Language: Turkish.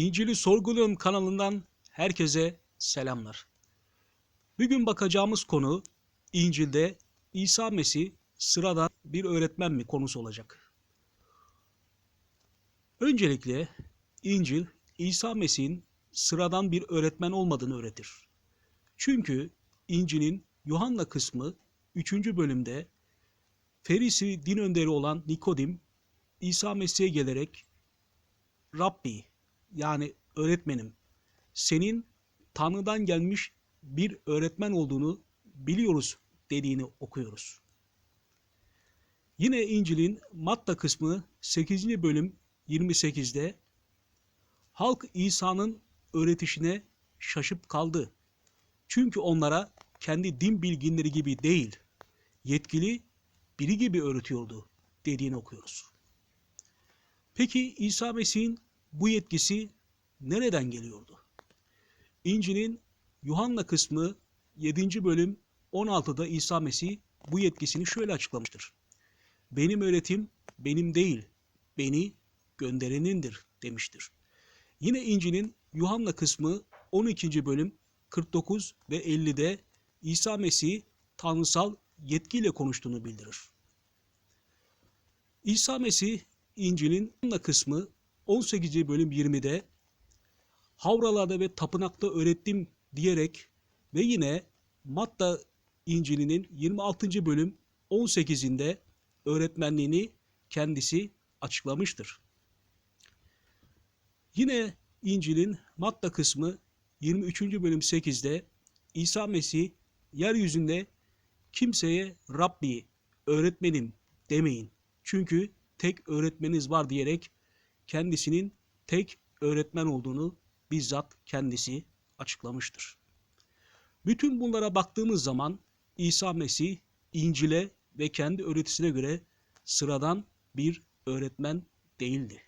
İncil'i Sorguluyorum kanalından herkese selamlar. Bugün bakacağımız konu İncil'de İsa Mesih sıradan bir öğretmen mi konusu olacak. Öncelikle İncil İsa Mesih'in sıradan bir öğretmen olmadığını öğretir. Çünkü İncil'in Yuhanna kısmı 3. bölümde Ferisi din önderi olan Nikodim İsa Mesih'e gelerek Rabbi yani öğretmenim senin Tanrı'dan gelmiş bir öğretmen olduğunu biliyoruz dediğini okuyoruz. Yine İncil'in Matta kısmı 8. bölüm 28'de halk İsa'nın öğretişine şaşıp kaldı. Çünkü onlara kendi din bilginleri gibi değil, yetkili biri gibi öğretiyordu dediğini okuyoruz. Peki İsa Mesih'in bu yetkisi nereden geliyordu? İncil'in Yuhanna kısmı 7. bölüm 16'da İsa Mesih bu yetkisini şöyle açıklamıştır. Benim öğretim benim değil, beni gönderenindir demiştir. Yine İncil'in Yuhanna kısmı 12. bölüm 49 ve 50'de İsa Mesih tanrısal yetkiyle konuştuğunu bildirir. İsa Mesih İncil'in Yuhanna kısmı 18. bölüm 20'de havralarda ve tapınakta öğrettim diyerek ve yine Matta İncil'inin 26. bölüm 18'inde öğretmenliğini kendisi açıklamıştır. Yine İncil'in Matta kısmı 23. bölüm 8'de İsa Mesih yeryüzünde kimseye Rabbi, öğretmenim demeyin. Çünkü tek öğretmeniz var diyerek kendisinin tek öğretmen olduğunu bizzat kendisi açıklamıştır. Bütün bunlara baktığımız zaman İsa Mesih İncil'e ve kendi öğretisine göre sıradan bir öğretmen değildi.